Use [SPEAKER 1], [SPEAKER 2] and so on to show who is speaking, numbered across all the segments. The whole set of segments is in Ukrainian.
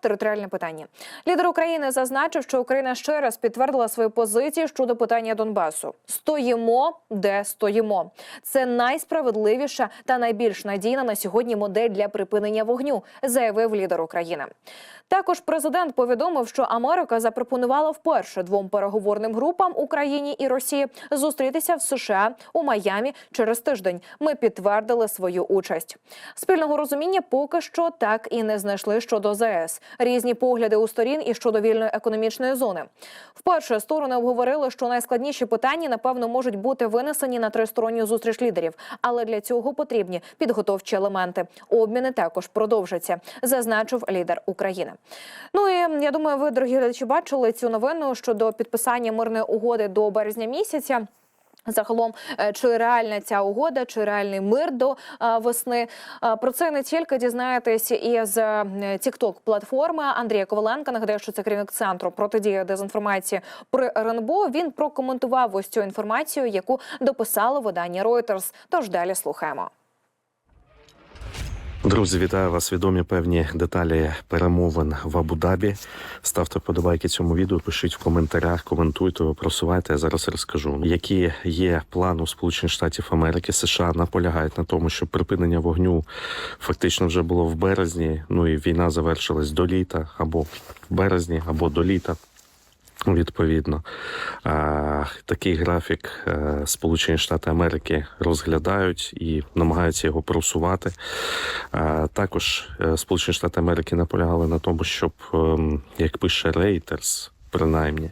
[SPEAKER 1] Територіальне питання лідер України зазначив, що Україна ще раз підтвердила свої позиції щодо питання Донбасу. Стоїмо, де стоїмо. Це найсправедливіша та найбільш надійна на сьогодні модель для припинення вогню, заявив лідер України. Також президент повідомив, що Америка запропонувала вперше двом переговорним групам Україні і Росії зустрітися в США у Майамі через тиждень. Ми підтвердили свою участь. Спільного розуміння поки що так і не знайшли щодо ЗС. Різні погляди у сторін і щодо вільної економічної зони. Вперше сторони обговорили, що найскладніші питання напевно можуть бути винесені на тристоронню зустріч лідерів, але для цього потрібні підготовчі елементи. Обміни також продовжаться, зазначив лідер України. Ну і я думаю, ви, дорогі глядачі, бачили цю новину щодо підписання мирної угоди до березня місяця. Загалом, е, чи реальна ця угода, чи реальний мир до е, весни? Е, Про це не тільки дізнаєтесь із тікток платформи Андрія Коваленка. Нагадаю, що це керівник центру протидії дезінформації при РНБО. Він прокоментував ось цю інформацію, яку дописало видання Reuters. Тож далі слухаємо.
[SPEAKER 2] Друзі, вітаю вас. Відомі певні деталі перемовин в Абу-Дабі. Ставте подобайки цьому відео, пишіть в коментарях, коментуйте, просувайте. Я зараз розкажу, які є плани Сполучених Штатів Америки. США наполягають на тому, що припинення вогню фактично вже було в березні. Ну і війна завершилась до літа, або в березні, або до літа. Відповідно, такий графік е, Сполучені Штати Америки розглядають і намагаються його просувати. Також е, Сполучені Штати Америки наполягали на тому, щоб, ем, як пише Reuters, принаймні,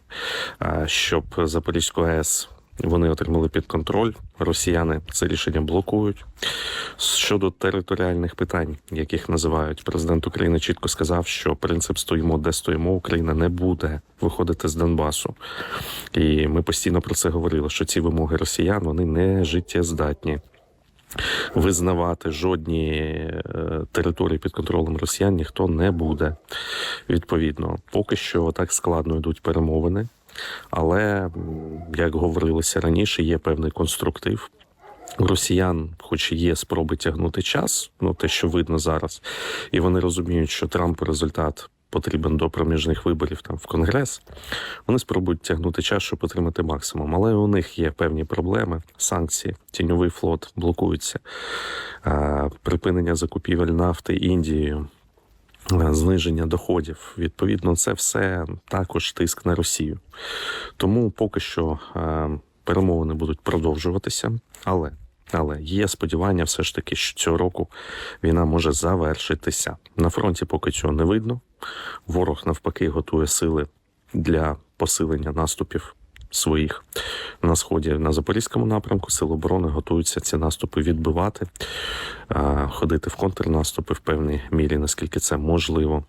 [SPEAKER 2] щоб Запорізьку АЕС вони отримали під контроль. Росіяни це рішення блокують. Щодо територіальних питань, яких називають президент України, чітко сказав, що принцип стоїмо, де стоїмо, Україна не буде виходити з Донбасу. І ми постійно про це говорили, що ці вимоги росіян вони не життєздатні. Визнавати жодні е, території під контролем росіян ніхто не буде. Відповідно, поки що так складно йдуть перемовини. Але, як говорилося раніше, є певний конструктив. Росіян, хоч і є спроби тягнути час, ну те, що видно зараз, і вони розуміють, що Трампу результат потрібен до проміжних виборів там в Конгрес. Вони спробують тягнути час, щоб отримати максимум. Але у них є певні проблеми, санкції, тіньовий флот блокується, припинення закупівель нафти Індією. Е, Зниження доходів, відповідно, це все також тиск на Росію. Тому поки що е, перемовини будуть продовжуватися, але але є сподівання, все ж таки, що цього року війна може завершитися. На фронті поки цього не видно. Ворог навпаки готує сили для посилення наступів своїх на сході на запорізькому напрямку. Сили оборони готуються ці наступи відбивати, ходити в контрнаступи в певній мірі, наскільки це можливо.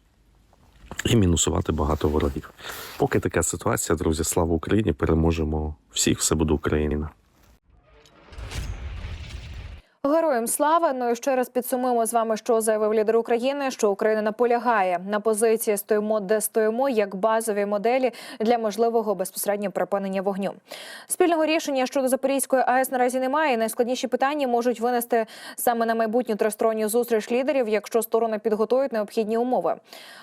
[SPEAKER 2] І мінусувати багато ворогів. Поки така ситуація, друзі, слава Україні! Переможемо всіх, все буде Україна.
[SPEAKER 1] Героям слава. Ну і ще раз підсумуємо з вами, що заявив лідер України, що Україна наполягає на позиції стоїмо, де стоїмо, як базові моделі для можливого безпосередньо припинення вогню. Спільного рішення щодо Запорізької АЕС наразі немає. Найскладніші питання можуть винести саме на майбутню тристоронню зустріч лідерів, якщо сторони підготують необхідні умови.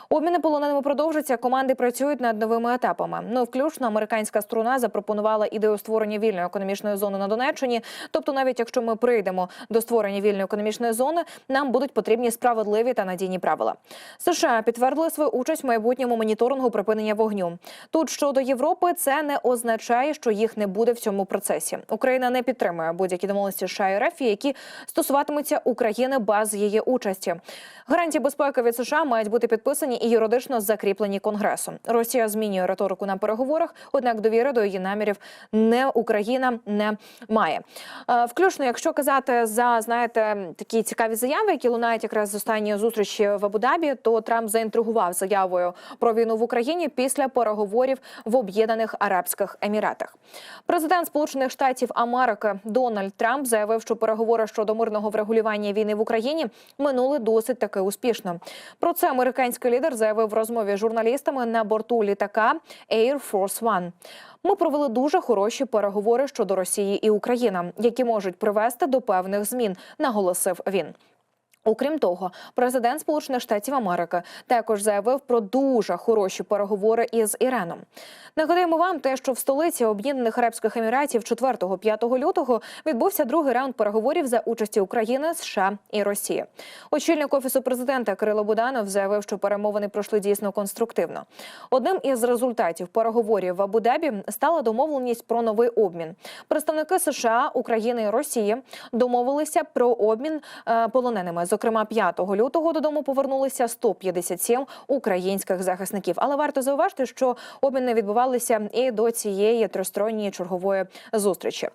[SPEAKER 1] Обміни полоненими продовжаться. Команди працюють над новими етапами. Ну, включно американська сторона запропонувала ідею створення вільної економічної зони на Донеччині. Тобто, навіть якщо ми прийдемо до створення вільної економічної зони, нам будуть потрібні справедливі та надійні правила. США підтвердили свою участь в майбутньому моніторингу припинення вогню. Тут щодо Європи, це не означає, що їх не буде в цьому процесі. Україна не підтримує будь-які домовленості США і РФ, які стосуватимуться України без її участі. Гарантії безпеки від США мають бути підписані і юридично закріплені Конгресом. Росія змінює риторику на переговорах, однак довіри до її намірів не Україна не має. Е, Включно, якщо казати за знаєте такі цікаві заяви, які лунають якраз з останньої зустрічі в Абу-Дабі, то Трамп заінтригував заявою про війну в Україні після переговорів в Об'єднаних Арабських Еміратах. Президент Сполучених Штатів Америки Дональд Трамп заявив, що переговори щодо мирного врегулювання війни в Україні минули досить таки успішно. Про це американський лідер заявив в розмові з журналістами на борту літака Air Force One. Ми провели дуже хороші переговори щодо Росії і України, які можуть привести до певних змін, наголосив він. Окрім того, президент Сполучених Штатів Америки також заявив про дуже хороші переговори із Іраном. Нагадаємо вам те, що в столиці Об'єднаних Арабських Еміратів 4-5 лютого відбувся другий раунд переговорів за участі України, США і Росії. Очільник офісу президента Кирило Буданов заявив, що перемовини пройшли дійсно конструктивно. Одним із результатів переговорів в Абу-Дабі стала домовленість про новий обмін. Представники США, України і Росії домовилися про обмін е, полоненими. Зокрема, 5 лютого додому повернулися 157 українських захисників. Але варто зауважити, що обміни відбувалися і до цієї тристоронньої чергової зустрічі.